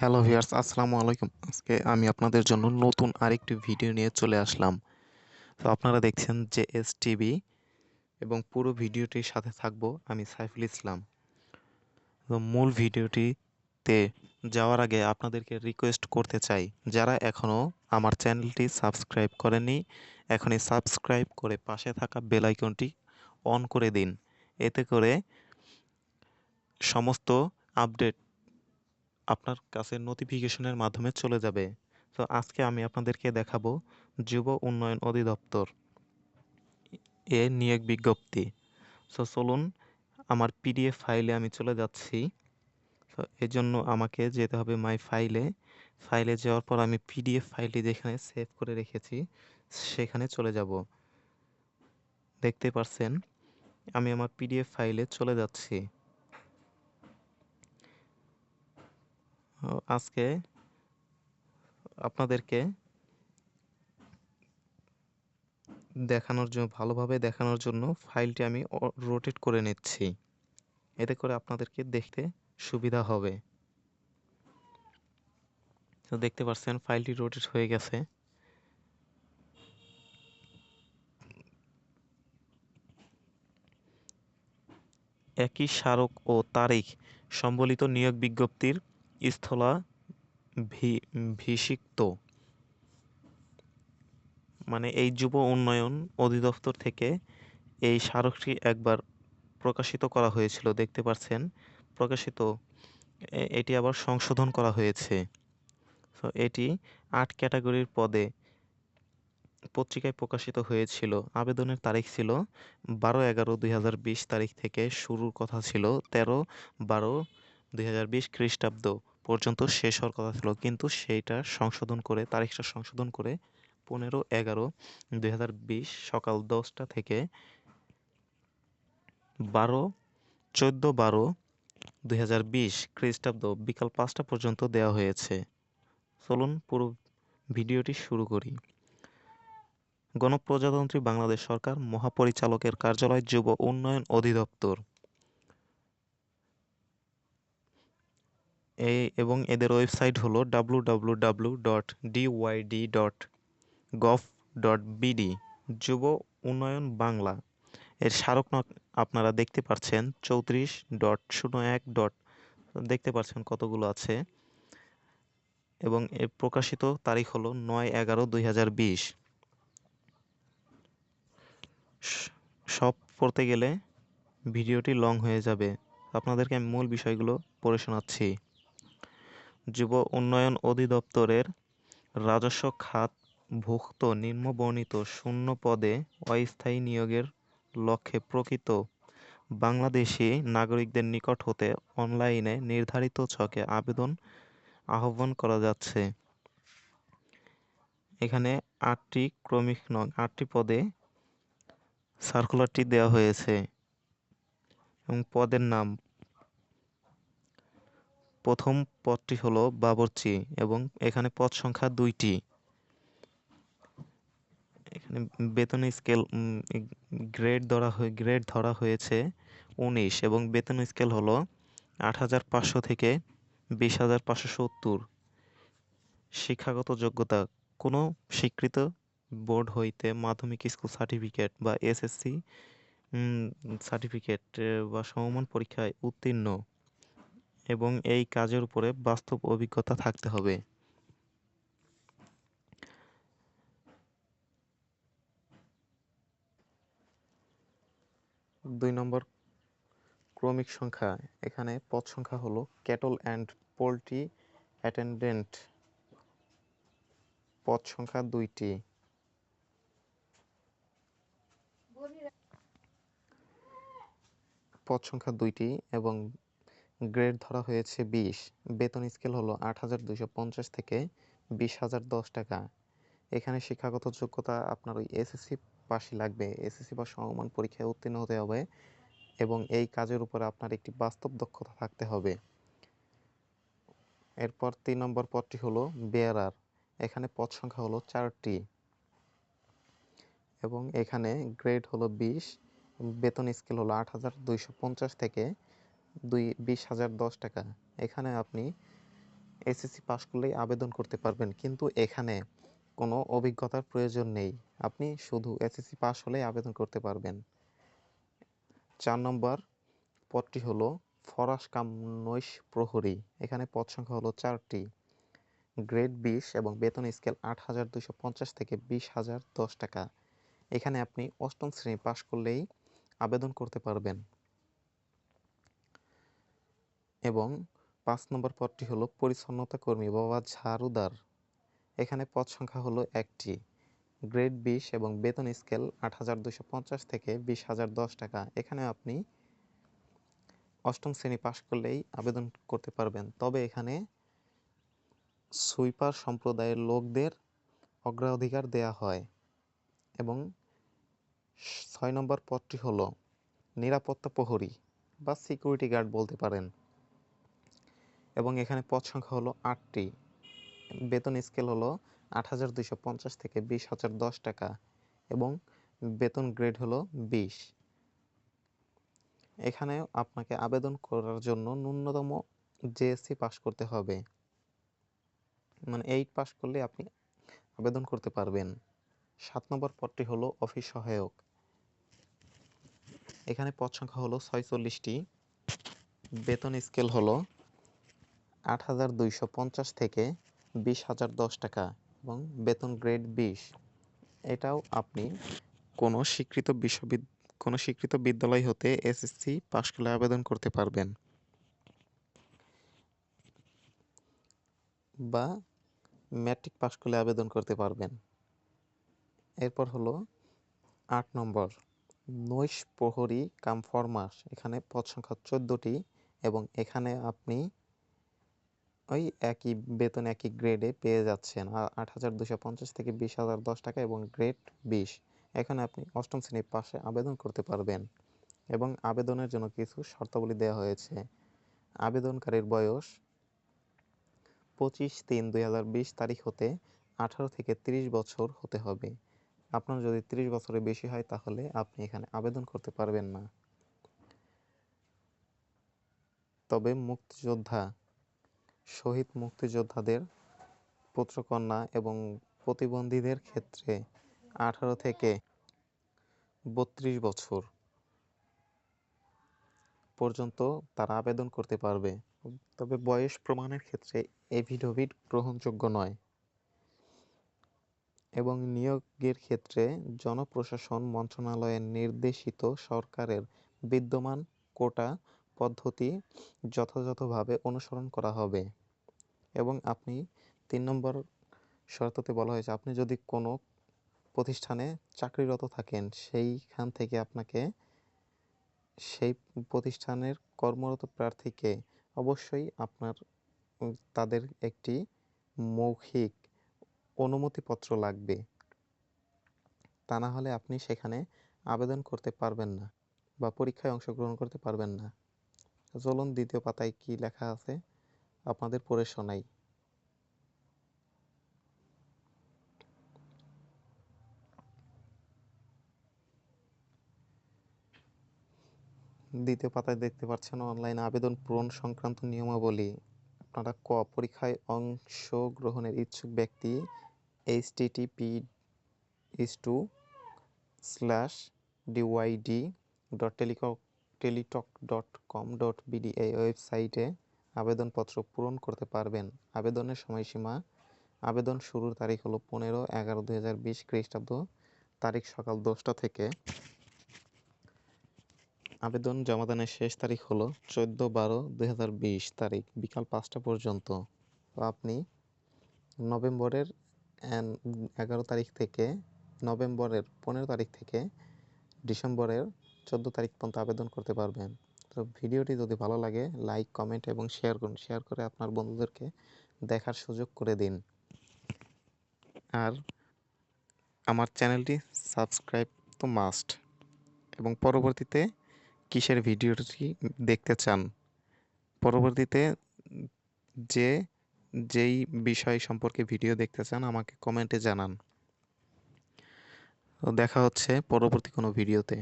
Hello viewers, আসসালামু আলাইকুম। আজকে আমি আপনাদের জন্য নতুন আরেকটি ভিডিও নিয়ে চলে আসলাম। তো আপনারা দেখছেন যে এস টিভি এবং পুরো ভিডিওটির সাথে থাকব আমি সাইফুল ইসলাম। তো মূল ভিডিওটিতে যাওয়ার আগে আপনাদেরকে রিকোয়েস্ট করতে চাই, যারা এখনও আমার চ্যানেলটি সাবস্ক্রাইব করেননি, এখনই সাবস্ক্রাইব করে পাশে থাকা বেল আইকনটি অন করে দিন। এতে করে সমস্ত আপডেট আপনার কাছে নোটিফিকেশনের মাধ্যমে চলে যাবে। তো আজকে আমি আপনাদেরকে দেখাবো যুব উন্নয়ন অধিদপ্তর এ নিয়োগ বিজ্ঞপ্তি। সো চলুন, আমার পিডিএফ ফাইলে আমি চলে যাচ্ছি। তো এর জন্য আমাকে যেতে হবে মাই ফাইলে ফাইলে যাওয়ার পর আমি পিডিএফ ফাইলটি যেখানে সেভ করে রেখেছি, সেখানে চলে যাব। দেখতে পারছেন, আমি আমার পিডিএফ ফাইলে চলে যাচ্ছি। আজকে আপনাদেরকে দেখানোর জন্য, ভালোভাবে দেখানোর জন্য ফাইলটি আমি রোটেট করে নিচ্ছি। এতে করে আপনাদেরকে দেখতে সুবিধা হবে। তো দেখতে পাচ্ছেন, ফাইলটি রোটেট হয়ে গেছে। একই স্মারক ও তারিখ সম্বলিত নিয়োগ বিজ্ঞপ্তির স্থলা ভিষিক্ত। মানে এই যুব উন্নয়ন অধিদপ্তর থেকে এই স্মারকটি একবার প্রকাশিত করা হয়েছিল, দেখতে পাচ্ছেন। প্রকাশিত এটি আবার সংশোধন করা হয়েছে। তো এটি আট ক্যাটাগরির পদে পত্রিকায় প্রকাশিত হয়েছিল। আবেদনের তারিখ ছিল বারো এগারো দুই তারিখ থেকে শুরুর কথা ছিল, তেরো বারো দুই হাজার বিশ খ্রিস্টাব্দ পর্যন্ত শেষ হওয়ার কথা ছিল, কিন্তু সেইটা সংশোধন করে, তারিখটা সংশোধন করে পনেরো এগারো দুই হাজার বিশ সকাল দশটা থেকে বারো, চোদ্দ বারো দুই হাজার বিশ খ্রিস্টাব্দ বিকাল পাঁচটা পর্যন্ত দেওয়া হয়েছে। চলুন পুরো ভিডিওটি শুরু করি। গণপ্রজাতন্ত্রী বাংলাদেশ সরকার মহাপরিচালকের কার্যালয়, যুব উন্নয়ন অধিদপ্তর। এই এবং এদের ওয়েবসাইট হলো W W W dot DYD dot gov dot BD যুব উন্নয়ন বাংলা। এর স্মারক আপনারা দেখতে পাচ্ছেন, চৌত্রিশ ডট শূন্য এক ডট দেখতে পাচ্ছেন কতগুলো আছে। এবং এর প্রকাশিত তারিখ হলো নয় এগারো দুই হাজার বিশ। সব পড়তে গেলে ভিডিওটি লং হয়ে যাবে। আপনাদেরকে আমি মূল বিষয়গুলো পড়ে শোনাচ্ছি। যুব উন্নয়ন অধিদপ্তরের রাজস্ব খাত ভুক্ত নিম্নবর্ণিত শূন্য পদে অস্থায়ী নিয়োগের লক্ষ্যে প্রকৃত বাংলাদেশি নাগরিকদের নিকট হতে অনলাইনে নির্ধারিত ছকে আবেদন আহ্বান করা যাচ্ছে। এখানে আটটি ক্রমিক নং আটটি পদে সার্কুলারটি দেওয়া হয়েছে এবং পদের নাম প্রথম পদটি হলো বাবরচি এবং এখানে পদ সংখ্যা দুইটি। এখানে বেতন স্কেল গ্রেড ধরা হয়ে, গ্রেড ধরা হয়েছে উনিশ এবং বেতন স্কেল হলো আট হাজার পাঁচশো থেকে বিশ হাজার পাঁচশো সত্তর। শিক্ষাগত যোগ্যতা, কোনো স্বীকৃত বোর্ড হইতে মাধ্যমিক স্কুল সার্টিফিকেট বা এসএসসি সার্টিফিকেট বা সমমান পরীক্ষায় উত্তীর্ণ। এবং এই কাজের উপরে বাস্তব অভিজ্ঞতা থাকতে হবে। দুই নম্বর ক্রমিক সংখ্যা। এখানে পদ সংখ্যা হলো ক্যাটল অ্যান্ড পোলট্রি অ্যাটেন্ডেন্ট। পদ সংখ্যা দুইটি। পদ সংখ্যা দুইটি এবং গ্রেড ধরা হয়েছে বিশ। বেতন স্কেল হলো আট হাজার দুইশো পঞ্চাশ থেকে বিশ হাজার দশ টাকা। এখানে শিক্ষাগত যোগ্যতা আপনার ওই এসএসসি পাশই লাগবে। এসএসসি বা সমমান পরীক্ষায় উত্তীর্ণ হতে হবে এবং এই কাজের উপরে আপনার একটি বাস্তব দক্ষতা থাকতে হবে। এরপর তিন নম্বর পদটি হলো বেয়ারার। এখানে পদ সংখ্যা হলো চারটি এবং এখানে গ্রেড হলো বিশ। বেতন স্কেল হলো আট হাজার দুইশো পঞ্চাশ থেকে দুই, বিশ হাজার দশ টাকা। এখানে আপনি এসএসসি পাস করলেই আবেদন করতে পারবেন, কিন্তু এখানে কোনো অভিজ্ঞতার প্রয়োজন নেই। আপনি শুধু এসএসসি পাস হলেই আবেদন করতে পারবেন। চার নম্বর পদটি হলো ফরাস কাম নৈশ প্রহরী। এখানে পদ সংখ্যা হলো চারটি। গ্রেড বিশ এবং বেতন স্কেল আট হাজার দুশো পঞ্চাশ থেকে বিশ হাজার দশ টাকা। এখানে আপনি অষ্টম শ্রেণি পাশ করলেই আবেদন করতে পারবেন। এবং পাঁচ নম্বর পদটি হলো পরিচ্ছন্নতা কর্মী বাবা ঝাড়ুদার। এখানে পদ সংখ্যা হলো একটি। গ্রেড বিশ এবং বেতন স্কেল আট হাজার দুশো পঞ্চাশ থেকে বিশ হাজার দশ টাকা। এখানে আপনি অষ্টম শ্রেণি পাশ করলেই আবেদন করতে পারবেন। তবে এখানে সুইপার সম্প্রদায়ের লোকদের অগ্রাধিকার দেয়া হয় এবং ছয় নম্বর পদটি হলো নিরাপত্তা প্রহরী বা সিকিউরিটি গার্ড বলতে পারেন। এবং এখানে পদ সংখ্যা হলো আটটি। বেতন স্কেল হলো আট হাজার দুইশো পঞ্চাশ থেকে বিশ হাজার দশ টাকা এবং বেতন গ্রেড হলো বিশ। এখানে আপনাকে আবেদন করার জন্য ন্যূনতম জেএসসি পাস করতে হবে। মানে এইট পাস করলে আপনি আবেদন করতে পারবেন। সাত নম্বর পদটি হলো অফিস সহায়ক। এখানে পদ সংখ্যা হলো ছয়চল্লিশটি। বেতন স্কেল হলো আট হাজার দুইশো পঞ্চাশ থেকে বিশ হাজার দশ টাকা এবং বেতন গ্রেড বিশ। এটাও আপনি কোনো স্বীকৃত বিশ্ববিদ্যালয় কোনো স্বীকৃত বিদ্যালয় হতে এসএসসি পাশ করলে আবেদন করতে পারবেন। বা ম্যাট্রিক পাশ করলে আবেদন করতে পারবেন। এরপর হলো আট নম্বর, নৈশ প্রহরী কাম ফরমাস এখানে পদ সংখ্যা চোদ্দোটি এবং এখানে আপনি ওই একই বেতন, একই গ্রেডে পেয়ে যাচ্ছেন। আট হাজার দুশো পঞ্চাশ থেকে বিশ হাজার দশ টাকা এবং গ্রেড বিশ। এখানে আপনি অষ্টম শ্রেণির পাশে আবেদন করতে পারবেন এবং আবেদনের জন্য কিছু শর্তাবলী দেওয়া হয়েছে। আবেদনকারীর বয়স পঁচিশ তিন দুই তারিখ হতে আঠারো থেকে তিরিশ বছর হতে হবে। আপনার যদি তিরিশ বছরের বেশি হয় তাহলে আপনি এখানে আবেদন করতে পারবেন না। তবে মুক্তিযোদ্ধা শহীদ মুক্তিযোদ্ধাদের পুত্রকন্যা এবং প্রতিবন্ধীদের ক্ষেত্রে আঠারো থেকে বত্রিশ বছর পর্যন্ত তারা আবেদন করতে পারবে। তবে বয়স প্রমাণের ক্ষেত্রে এভিডোভিট গ্রহণযোগ্য নয় এবং নিয়োগের ক্ষেত্রে জনপ্রশাসন মন্ত্রণালয়ের নির্দেশিত সরকারের বিদ্যমান কোটা পদ্ধতি যথাযথভাবে অনুসরণ করা হবে। এবং আপনি তিন নম্বর শর্ততে বলা হয়েছে, আপনি যদি কোনো প্রতিষ্ঠানে চাকরিরত থাকেন, সেইখান থেকে আপনাকে সেই প্রতিষ্ঠানের কর্মরত প্রার্থীকে অবশ্যই আপনার, তাদের একটি মৌখিক অনুমতিপত্র লাগবে। তা না হলে আপনি সেখানে আবেদন করতে পারবেন না বা পরীক্ষায় অংশগ্রহণ করতে পারবেন না। চলুন দ্বিতীয় পাতায় কি লেখা আছে? আপনাদের পড়ে শোনাই। দ্বিতীয় পাতায় দেখতে পাচ্ছেন অনলাইন আবেদন পূরণ সংক্রান্ত নিয়মাবলী। আপনারা ক পরীক্ষায় অংশগ্রহণের ইচ্ছুক ব্যক্তি HTTP is two slash DYD dot টেলিকক Teletalk dot com dot BD এই ওয়েবসাইটে আবেদনপত্র পূরণ করতে পারবেন। আবেদনের সময়সীমা, আবেদন শুরুর তারিখ হলো পনেরো এগারো দুই হাজার বিশ খ্রিস্টাব্দ, তারিখ সকাল দশটা থেকে। আবেদন জমাদানের শেষ তারিখ হলো চোদ্দ বারো দুই হাজার বিশ, তারিখ বিকাল পাঁচটা পর্যন্ত। তো আপনি নভেম্বরের এগারো তারিখ থেকে, নভেম্বরের পনেরো তারিখ থেকে, ডিসেম্বরের চোদ্দ তারিখ পর্যন্ত আবেদন করতে পারবেন। তো ভিডিওটি যদি ভালো লাগে লাইক কমেন্ট এবং শেয়ার করুন। শেয়ার করে আপনার বন্ধুদেরকে দেখার সুযোগ করে দিন। আর আমার চ্যানেলটি সাবস্ক্রাইব তো মাস্ট এবং পরবর্তীতে কিসের ভিডিওটি দেখতে চান, পরবর্তীতে যে, যেই বিষয় সম্পর্কে ভিডিও দেখতে চান আমাকে কমেন্টে জানান। দেখা হচ্ছে পরবর্তী কোনো ভিডিওতে।